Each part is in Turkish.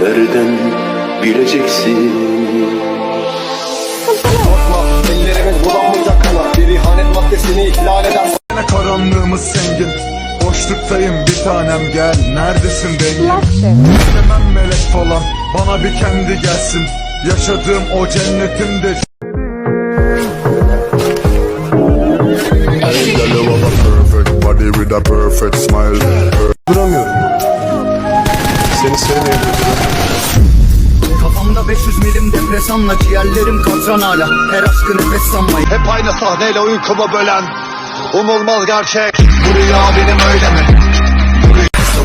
Nereden bileceksin? Ellerimiz bulanmayacak kala Bir ihanet maddesini ihlal eden Karanlığımız zengin Boşluktayım bir tanem gel. Neredesin dengin İstemem melek falan. Bana bir kendi gelsin. Yaşadığım o cennetimde with a perfect smile. Duramıyorum. Seni sevmeyebilirim. Kafamda 500 milim depresanla ciğerlerim katran hala Her aşkı nefes sanmayı Hep aynı sahneyle uykumu bölen Umulmaz gerçek Bu rüya benim öyle mi?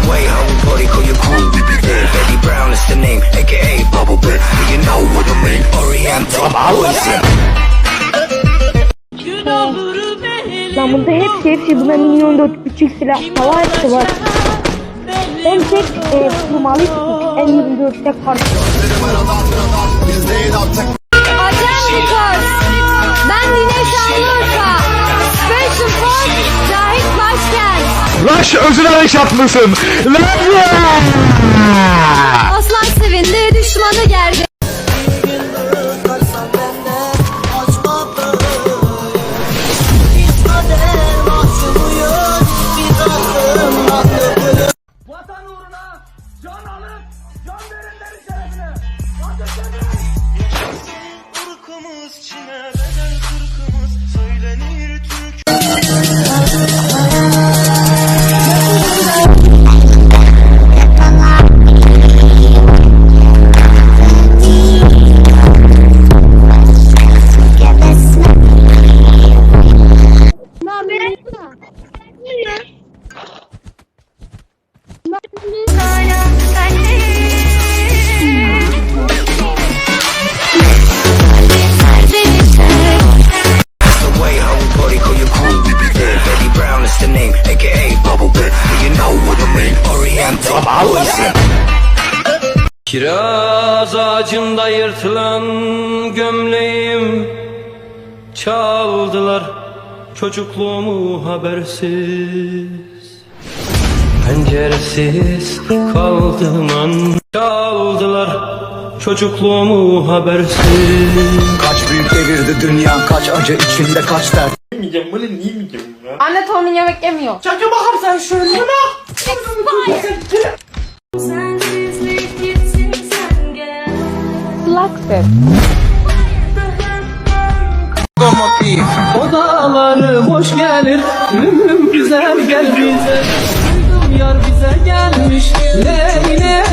way how we party call you cool Baby Brown is the name, aka Bubble Bit You know what I mean, Oriental Lan bunda hepsi hepsi buna milyon dört küçük silah hava hepsi var. En tek e, kurmalı en 24'te karşı. Nikos. Ben Güneş Şanlıurfa. Special Force Cahit Başkent. Laş özür arayış yapmışsın. Aslan sevindi, düşmanı gerdi. The Oriental Kiraz ağacında yırtılan gömleğim Çaldılar çocukluğumu habersiz. Penceresiz kaldım an Çaldılar çocukluğumu habersiz. Kaç büyük devirdi dünya Kaç acı içinde kaç dert. Anne torunun yemek yemiyor. Laksır. Odaları boş gelir güzel gel bize yar bize gelmiş Ley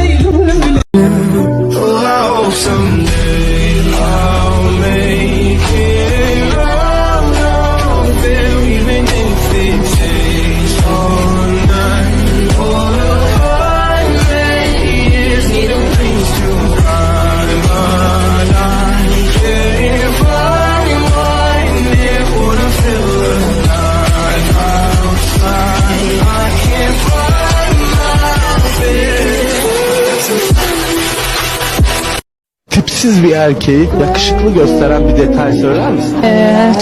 tipsiz bir erkeği yakışıklı gösteren bir detay söyler misin?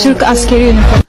Türk askeri üniforması.